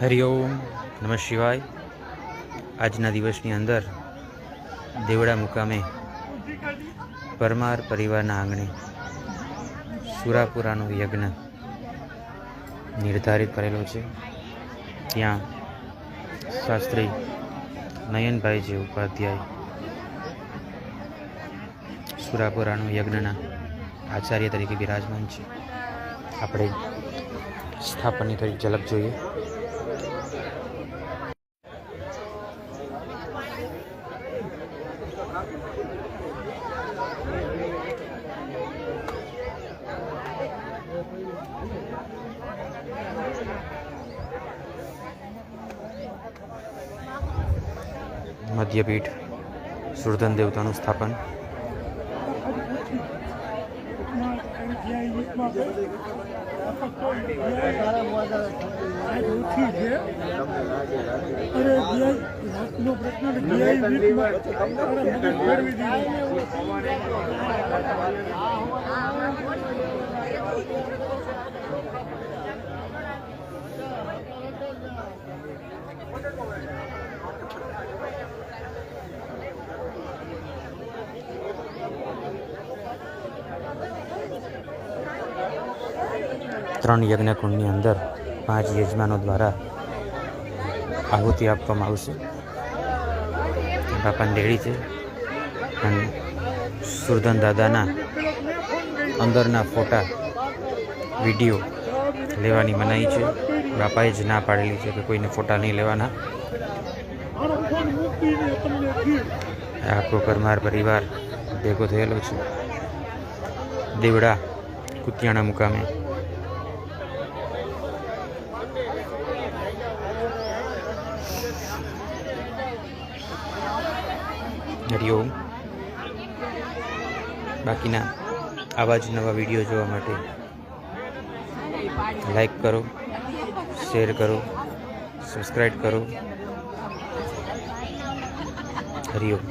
હરિઓમ નમઃ શિવાય. આજના દિવસની અંદર દેવડા મુકામે પરમાર પરિવારના આંગણે સુરાપુરાનો યજ્ઞ નિર્ધારિત કરેલો છે. ત્યાં શાસ્ત્રી નયનભાઈજી ઉપાધ્યાય સુરાપુરાનો યજ્ઞના આચાર્ય તરીકે બિરાજમાન છે. આપણે સ્થાપનની થોડીક ઝલક જોઈએ. મધ્યપીઠ સુરધન દેવતાનું સ્થાપન અરે પ્રશ્ન ત્રણ યજ્ઞકુંડની અંદર પાંચ યજમાનો દ્વારા આહુતિ આપવામાં આવશે. બાપા ડેરી છે અને સુરધન દાદાના અંદરના ફોટા, વીડિયો લેવાની મનાઈ છે. બાપાએ જ ના પાડેલી છે કે કોઈને ફોટા નહીં લેવાના. આખો પરમાર પરિવાર ભેગો થયેલો છે. દેવડા કુતિયાણા મુકામે હરિઓમ બાકીના આવા જ નવા વીડિયો જોવા માટે લાઈક કરો શેર કરો સબસ્ક્રાઈબ કરો. હરિઓમ